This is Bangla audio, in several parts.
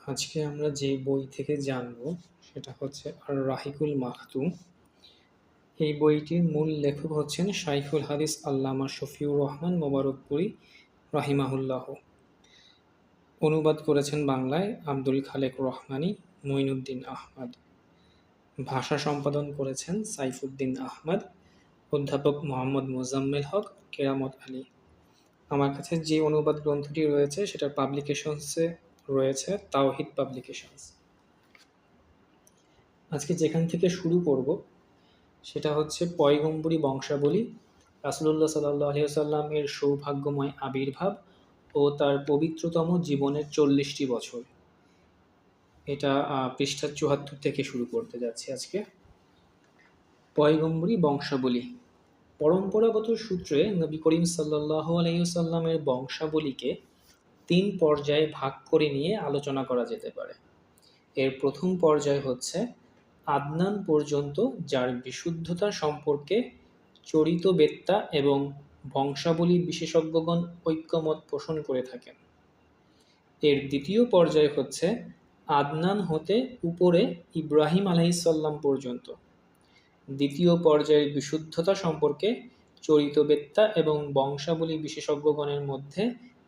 আজকে আমরা যে বই থেকে জানব, সেটা হচ্ছে আর রাহিকুল মাহতুম এই বইটির মূল লেখক হচ্ছেন শাইখুল হাদিস আল্লামা শফিউর রহমান মোবারকপুরি রাহিমাহুল্লাহ। অনুবাদ করেছেন বাংলায় আব্দুল খালেক রহমানি, মঈনুদ্দিন আহমদ। ভাষা সম্পাদন করেছেন সাইফুদ্দিন আহমদ, অধ্যাপক মোহাম্মদ মোজাম্মেল হক, কেরামত আলী। আমার কাছে যে অনুবাদ গ্রন্থটি রয়েছে সেটা পাবলিকেশনসে রয়েছে তাওহিদ পাবলিকেশনস। আজকে যেখান থেকে শুরু করব, সেটা হচ্ছে পয়গম্বরী বংশাবলী, রাসুলুল্লাহ সাল্লাহ আলিয়াল্লামের সৌভাগ্যময় আবির্ভাব ও তার পবিত্রতম জীবনের চল্লিশটি বছর। এটা পৃষ্ঠা চুহাত্তর থেকে শুরু করতে যাচ্ছি আজকে। পয়গম্বরী বংশাবলী। পরম্পরাগত সূত্রে নবী করিম সাল্লাহ আলাইসাল্লামের বংশাবলীকে তিন পর্যায়ে ভাগ করে নিয়ে আলোচনা করা যেতে পারে। এর প্রথম পর্যায় হচ্ছে আদনান পর্যন্ত যার বিশুদ্ধতা সম্পর্কে চরিত বেত্তা এবং বংশাবলী বিশেষজ্ঞগণ ঐক্যমত পোষণ করে থাকেন। এর দ্বিতীয় পর্যায় হচ্ছে আদনান হতে উপরে ইব্রাহিম আলাইসাল্লাম পর্যন্ত। দ্বিতীয় পর্যায়ের বিশুদ্ধতা সম্পর্কে চরিতবেত্তা এবং বংশাবলী বিশেষজ্ঞগণের মধ্যে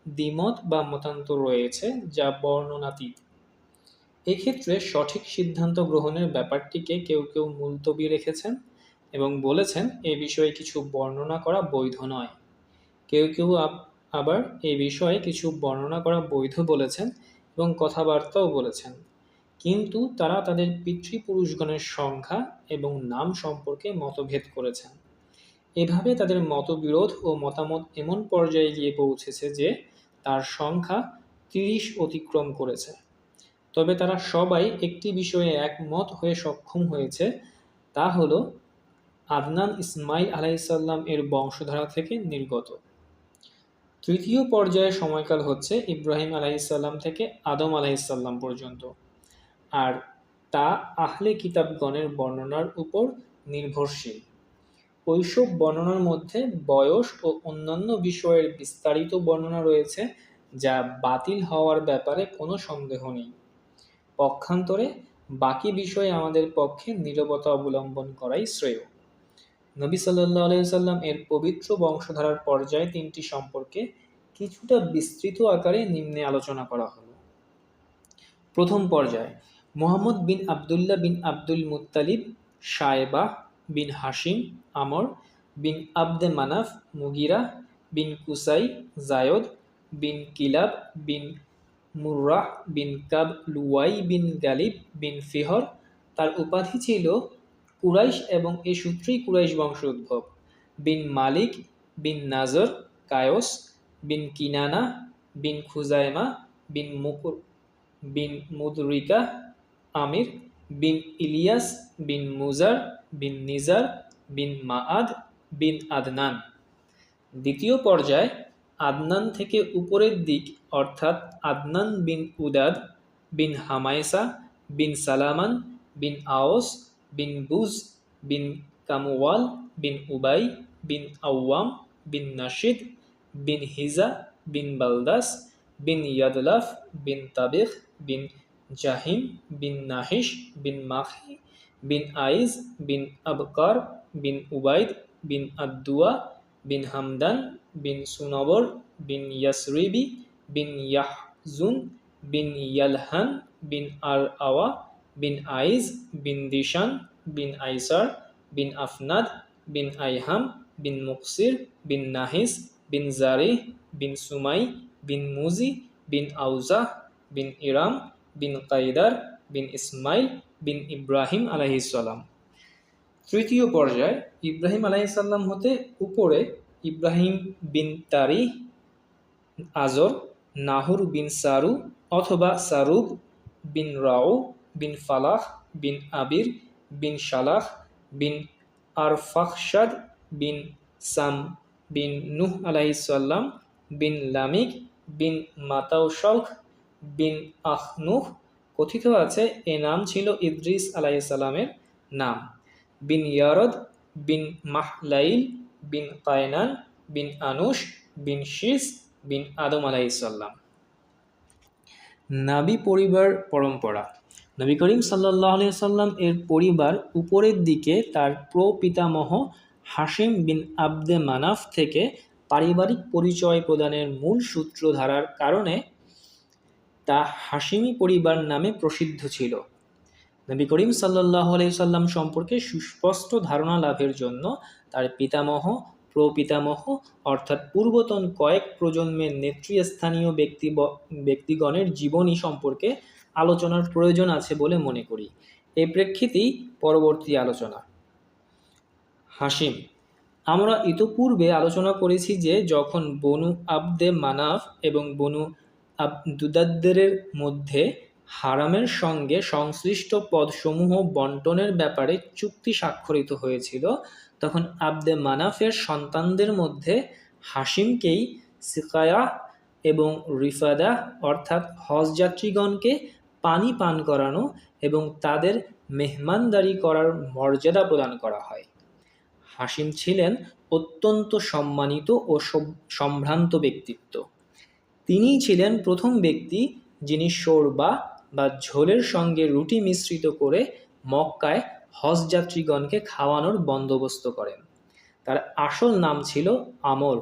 দ্বিমত বা মতান্তর রয়েছে যা বর্ণনাতীত। এক্ষেত্রে সঠিক সিদ্ধান্ত গ্রহণের ব্যাপারটিকে কেউ কেউ মুলতবি রেখেছেন এবং বলেছেন, এ বিষয়ে কিছু বর্ণনা করা বৈধ নয়। কেউ কেউ আবার, এ বিষয়ে কিছু বর্ণনা করা বৈধ বলেছেন এবং কথাবার্তাও বলেছেন। কিন্তু তারা তাদের পিতৃপুরুষগণের সংখ্যা এবং নাম সম্পর্কে মতভেদ করেছেন। এভাবে তাদের মতবিরোধ ও মতামত এমন পর্যায়ে গিয়ে পৌঁছেছে যে তার সংখ্যা তিরিশ অতিক্রম করেছে। তবে তারা সবাই একটি বিষয়ে একমত হয়ে সক্ষম হয়েছে, তা হলো আদনান ইসমাইল আলাইসাল্লাম এর বংশধারা থেকে নির্গত। তৃতীয় পর্যায়ের সময়কাল হচ্ছে ইব্রাহিম আলাইসাল্লাম থেকে আদম আলাইসাল্লাম পর্যন্ত, আর তা আহলে কিতাবগণের বর্ণনার উপর নির্ভরশীল। ওইসব বর্ণনার মধ্যে বয়স ও অন্যান্য বিষয়ের বিস্তারিত বর্ণনা রয়েছে, যা বাতিল হওয়ার ব্যাপারে কোনো সন্দেহ নেই। পক্ষান্তরে বাকি বিষয়ে আমাদের পক্ষে নিরবতা অবলম্বন করাই শ্রেয়। নবী সাল্লাহ আলাইসাল্লাম এর পবিত্র বংশধারার পর্যায়ে তিনটি সম্পর্কে কিছুটা বিস্তৃত আকারে নিম্নে আলোচনা করা হলো। প্রথম পর্যায়, Muhammad bin Abdullah bin Abdul Muttalib, Shaiba bin Hashim Amr, bin Abd Manaf, Mughira, bin Qusai, Zaid, bin Kilab, bin Murrah, bin Kab Luai, bin Ghalib, bin Fihr. তার উপাধি ছিল কুরাইশ এবং এ সূত্রেই কুরাইশ বংশ উদ্ভব। বিন মালিক, বিন নাজর, কায়স, বিন কিনানা, বিন খুজাইমা, বিন মুকুর, বিন মুদরিকা, আমির, বিন ইলিয়াস, বিন মুজার বিন নিজার, বিন মাআদ, বিন আদনান। দ্বিতীয় পর্যায়ে, আদনান থেকে উপরের দিক, অর্থাৎ আদনান বিন উদাদ, বিন হামায়সা, বিন সালামান, বিন আওস, বিন বুজ বিন কামওয়াল, বিন উবাই, বিন আওয়াম, বিন নাশিদ, বিন হিজা, বিন বালদাস, বিন ইয়াদলাফ, বিন তাবিখ, বিন জাহিম, বিন নাহিশ, বিন মাহি বিন আইজ বিন আবকার বিন উবাইদ বিন আদুয়া বিন হামদান বিন সুনবর বিন ইয়াসরিবি বিন ইয়াহজুন বিন ইয়ালহান বিন আর আওয়া বিন আইজ বিন দিশান বিন আইসার বিন আফনাদ বিন আইহাম বিন মুকসির বিন নাহিস বিন জারি বিন সুমাই বিন মুজি বিন আউজা বিন ইরাম বিন কাইদার বিন ইসমাইল বিন ইব্রাহিম আলাইসাল্লাম তৃতীয় পর্যায়ে, ইব্রাহিম আলাইসাল্লাম হতে উপরে ইব্রাহিম বিন তারি আজর, নাহুর বিন সারু অথবা সারুব বিন রাও বিন ফালাহ বিন আবির বিন সালাহ বিন আরফাকশাদ বিন সাম বিন নুহ আলাইসাল্লাম বিন লামিক বিন মাতাউশখ বিন আহনুহ কথিত আছে, এ নাম ছিল ইদ্রিস আলাইসাল্লামের নাম। বিন ইয়ারদ, বিন মাহলাইল, বিন কায়নান, বিন আনুস বিন শিস, বিন আদম আলাইসাল্লাম নাবি পরিবার পরম্পরা। নবী করিম সাল্লাহ সাল্লাম এর পরিবার উপরের দিকে তার প্রপিতামহ হাসিম বিন আবদে মানাফ থেকে পারিবারিক পরিচয় প্রদানের মূল সূত্রধারার কারণে তা হাসিমি পরিবার নামে প্রসিদ্ধ ছিল। নবী করিম সাল্লাহ সাল্লাম সম্পর্কে সুস্পষ্ট ধারণা লাভের জন্য তার পিতামহ, প্রপিতামহ, অর্থাৎ পূর্বতন কয়েক প্রজন্মের নেতৃস্থানীয় ব্যক্তি ব্যক্তিগণের জীবনী সম্পর্কে আলোচনার প্রয়োজন আছে বলে মনে করি। এই প্রেক্ষিতেই পরবর্তী আলোচনা। হাসিম আমরা ইতোপূর্বে আলোচনা করেছি যে যখন বনু আবদে মানাফ এবং বনু আবদুদাদ্দের মধ্যে হারামের সঙ্গে সংশ্লিষ্ট পদসমূহ বন্টনের ব্যাপারে চুক্তি স্বাক্ষরিত হয়েছিল, তখন আবদে মানাফের সন্তানদের মধ্যে হাসিমকেই সিকায়া এবং রিফাদা অর্থাৎ হজ যাত্রীগণকে পানি পান করানো এবং তাদের মেহমানদারি করার মর্যাদা প্রদান করা হয়। হাসিম ছিলেন অত্যন্ত সম্মানিত ও সম্ভ্রান্ত ব্যক্তিত্ব। তিনিই ছিলেন প্রথম ব্যক্তি যিনি শোরবা বা ঝোলের সঙ্গে রুটি মিশ্রিত করে মক্কায় হজ যাত্রীগণকে খাওয়ানোর বন্দোবস্ত করেন। তার আসল নাম ছিল আমর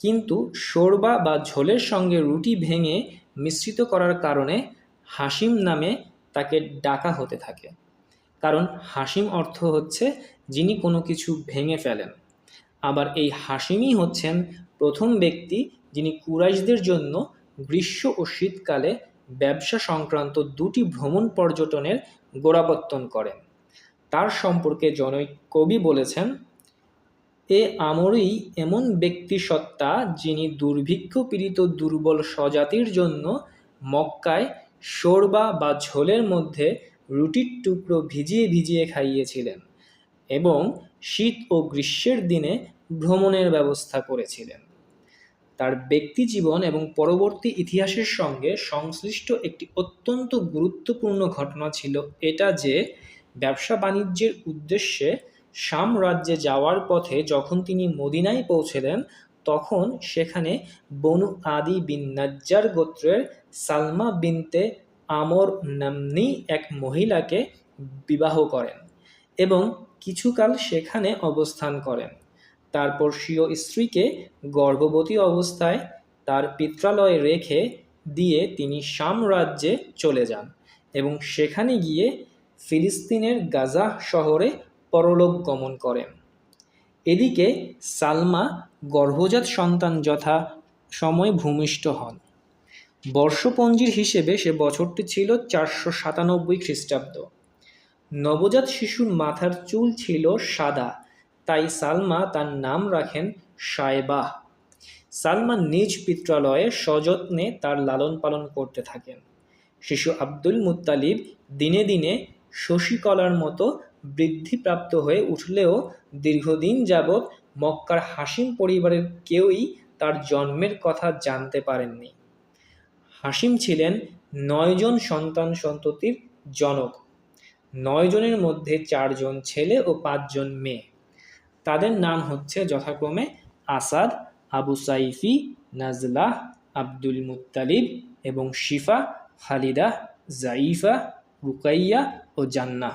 কিন্তু শোরবা বা ঝোলের সঙ্গে রুটি ভেঙে মিশ্রিত করার কারণে হাসিম নামে তাকে ডাকা হতে থাকে। কারণ হাসিম অর্থ হচ্ছে যিনি কোনো কিছু ভেঙে ফেলেন। আবার এই হাসিমই হচ্ছেন প্রথম ব্যক্তি যিনি কুরাইশদের জন্য গ্রীষ্ম ও শীতকালে ব্যবসা সংক্রান্ত দুটি ভ্রমণ পর্যটনের গোড়াপত্তন করেন। তার সম্পর্কে জনৈক কবি বলেছেন, এ আমরই এমন ব্যক্তি সত্তা যিনি দুর্ভিক্ষ পীড়িত দুর্বল স্বজাতির জন্য মক্কায় শোরবা বা ঝোলের মধ্যে রুটির টুকরো ভিজিয়ে ভিজিয়ে খাইয়েছিলেন এবং শীত ও গ্রীষ্মের দিনে ভ্রমণের ব্যবস্থা করেছিলেন। তার ব্যক্তি জীবন এবং পরবর্তী ইতিহাসের সঙ্গে সংশ্লিষ্ট একটি অত্যন্ত গুরুত্বপূর্ণ ঘটনা ছিল এটা যে, ব্যবসা বাণিজ্যের উদ্দেশ্যে শাম রাজ্যে যাওয়ার পথে যখন তিনি মদিনায় পৌঁছলেন তখন সেখানে বনু আদি বিন নাজ্জার গোত্রের সালমা বিনতে আমর নামনি এক মহিলাকে বিবাহ করেন এবং কিছুকাল সেখানে অবস্থান করেন। তারপর স্বীয় স্ত্রীকে গর্ভবতী অবস্থায় তার পিত্রালয়ে রেখে দিয়ে তিনি সাম্রাজ্যে চলে যান এবং সেখানে গিয়ে ফিলিস্তিনের গাজা শহরে পরলোক গমন করেন। এদিকে সালমা গর্ভজাত সন্তান যথা সময় ভূমিষ্ঠ হন। বর্ষপঞ্জির হিসেবে সে বছরটি ছিল চারশো সাতানব্বই খ্রিস্টাব্দ। নবজাত শিশুর মাথার চুল ছিল সাদা। তাই সালমা তার নাম রাখেন সায়বাহ সালমা নিজ পিত্রালয়ে সযত্নে তার লালন পালন করতে থাকেন। শিশু আব্দুল মুত্তালিব দিনে দিনে শশীকলার মতো বৃদ্ধিপ্রাপ্ত হয়ে উঠলেও দীর্ঘদিন যাবৎ মক্কার হাসিম পরিবারের কেউই তার জন্মের কথা জানতে পারেননি। হাসিম ছিলেন নয়জন সন্তান সন্ততির জনক। নয়জনের মধ্যে চারজন ছেলে ও পাঁচজন মেয়ে। তাদের নাম হচ্ছে যথাক্রমে আসাদ, আবু সাইফি নাজলা আব্দুল মুতালিব এবং শিফা, খালিদা, জাইফা, রুকাইয়া ও জান্নাহ।